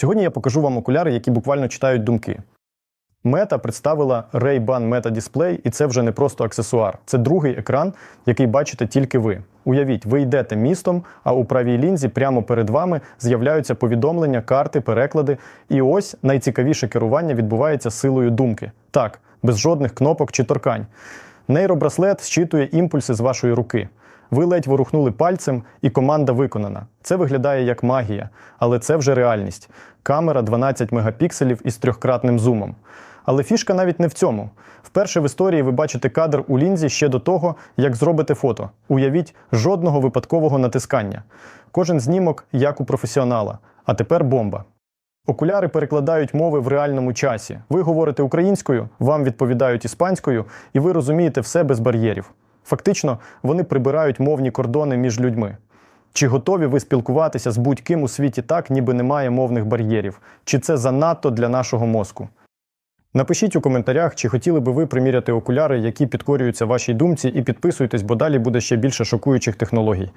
Сьогодні я покажу вам окуляри, які буквально читають думки. Мета представила Ray-Ban Meta Display, і це вже не просто аксесуар. Це другий екран, який бачите тільки ви. Уявіть, ви йдете містом, а у правій лінзі прямо перед вами з'являються повідомлення, карти, переклади. І ось найцікавіше керування відбувається силою думки. Так, без жодних кнопок чи торкань. Нейробраслет зчитує імпульси з вашої руки. Ви ледь ворухнули пальцем, і команда виконана. Це виглядає як магія, але це вже реальність. Камера 12 мегапікселів із трьохкратним зумом. Але фішка навіть не в цьому. Вперше в історії ви бачите кадр у лінзі ще до того, як зробите фото. Уявіть жодного випадкового натискання. Кожен знімок як у професіонала. А тепер бомба. Окуляри перекладають мови в реальному часі. Ви говорите українською, вам відповідають іспанською, і ви розумієте все без бар'єрів. Фактично, вони прибирають мовні кордони між людьми. Чи готові ви спілкуватися з будь-ким у світі так, ніби немає мовних бар'єрів? Чи це занадто для нашого мозку? Напишіть у коментарях, чи хотіли би ви приміряти окуляри, які підкорюються вашій думці, і підписуйтесь, бо далі буде ще більше шокуючих технологій.